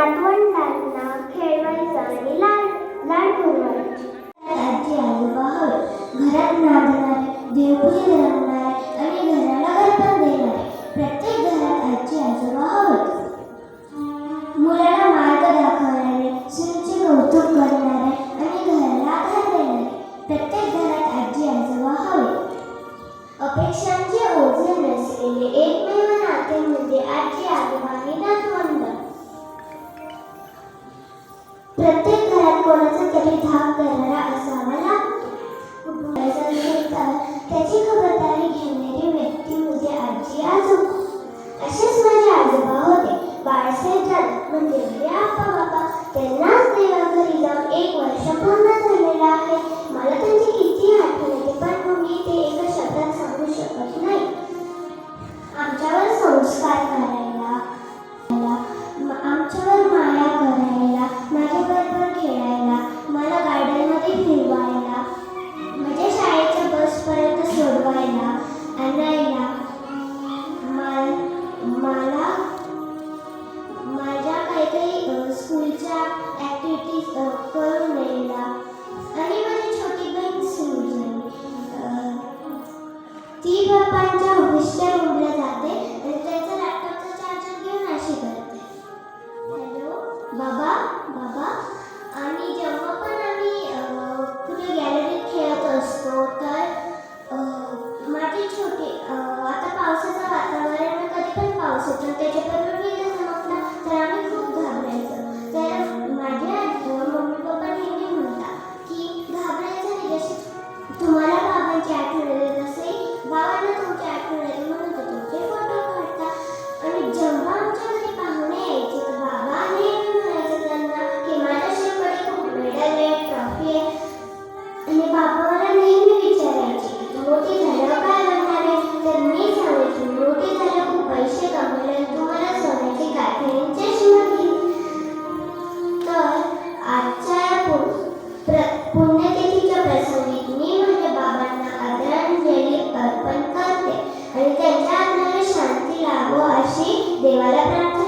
नातवंडांना ना खेळवायचं आणि लाड लाड घरात नांदणारे देवपूजे नेमले घरी एक वर्ष पूर्ण आहे मला त्यांची पण ते शब्दात शकत नाही आमच्यावर संस्कार करा ती बाप्पांच्या ऑफिसच्या रूमला जाते. आणि त्याचा लॅपटॉपचा चार्जर घेऊन अशी करते. हॅलो बाबा बाबा. आणि जेव्हा पण आम्ही कुठे गॅलरीत खेळत असतो तर माझे छोटे आता पावसाचं वातावरण कधी पण पाऊस येतो. त्याच्याबरोबर വലനാ